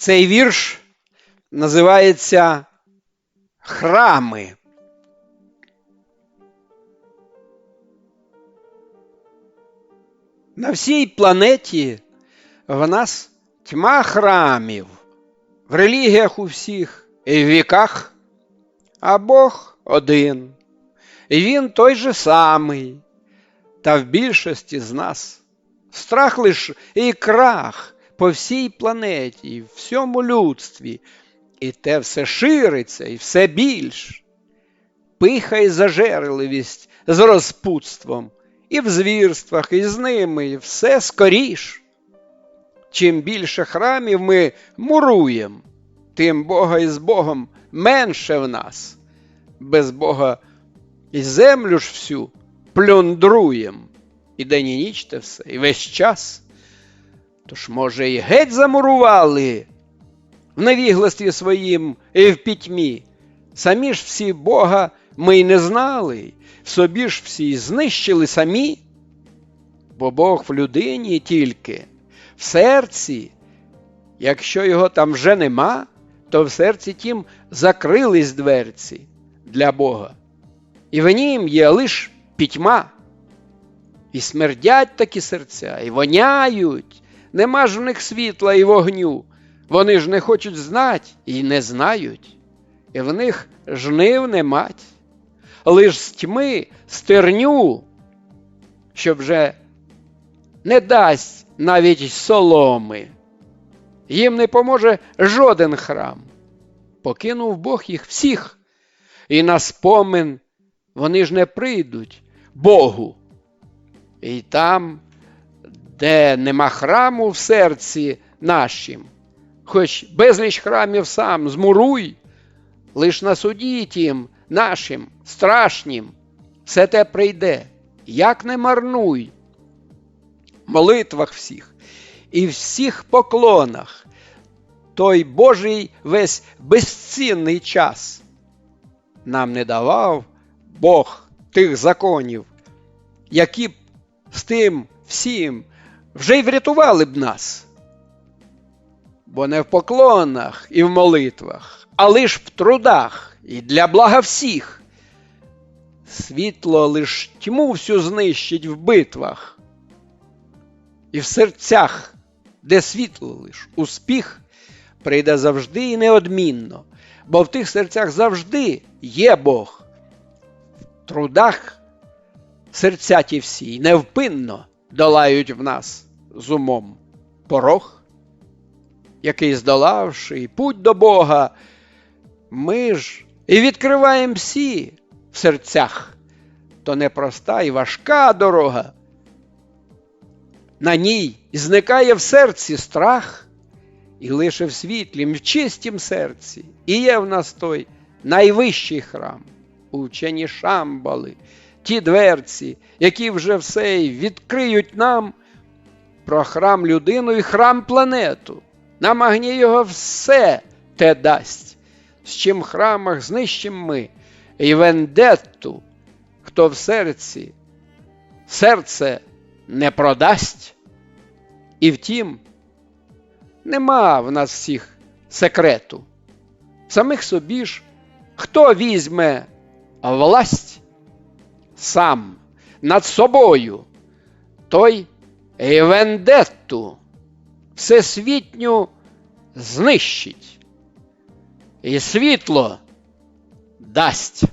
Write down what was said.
Цей вірш називається Храми. На всій планеті в нас тьма храмів, в релігіях у всіх і в віках, а Бог один. І він той же самий, та в більшості з нас страх лиш і крах по всій планеті, в всьому людстві, і те все шириться, і все більш. Пиха і зажерливість з розпутством, і в звірствах, і з ними, і все скоріш. Чим більше храмів ми муруємо, тим Бога із Богом менше в нас. Без Бога і землю ж всю плюндруєм. І день і ніч те все, і весь час. Тож, може, і геть замурували в невігластві своїм і в пітьмі. Самі ж всі Бога ми й не знали, в собі ж всі знищили самі. Бо Бог в людині тільки, в серці, якщо його там вже нема, то в серці тім закрились дверці для Бога. І в нім є лиш пітьма. І смердять такі серця, і воняють, нема ж в них світла і вогню. Вони ж не хочуть знать і не знають, і в них жнив не мать, лиш з тьми стерню, що вже не дасть навіть соломи. Їм не поможе жоден храм. Покинув Бог їх всіх, і на спомин вони ж не прийдуть Богу. І там, де нема храму в серці нашім, хоч безліч храмів сам змуруй, лиш на суді тім нашим страшнім, все те прийде, як не марнуй, молитвах всіх і всіх поклонах, той Божий весь безцінний час нам не давав Бог тих законів, які б з тим всім вже й врятували б нас. Бо не в поклонах і в молитвах, а лиш в трудах і для блага всіх. Світло лиш тьму всю знищить в битвах, і в серцях, де світло лиш успіх, прийде завжди і неодмінно, бо в тих серцях завжди є Бог. В трудах серця ті всі невпинно долають в нас з умом порог, який, здолавши і путь до Бога, ми ж і відкриваємо всі в серцях, то непроста і важка дорога. На ній зникає в серці страх, і лише в світлім, в чистім серці, і є в нас той найвищий храм, учені шамбали, ті дверці, які вже все відкриють нам про храм людину і храм планету. Нам агні його все те дасть, з чим храмах знищим ми і вендетту, хто в серці серце не продасть. І втім, нема в нас всіх секрету. Самих собі ж, хто візьме власть сам над собою, той вендетту всесвітню знищить, і світло дасть.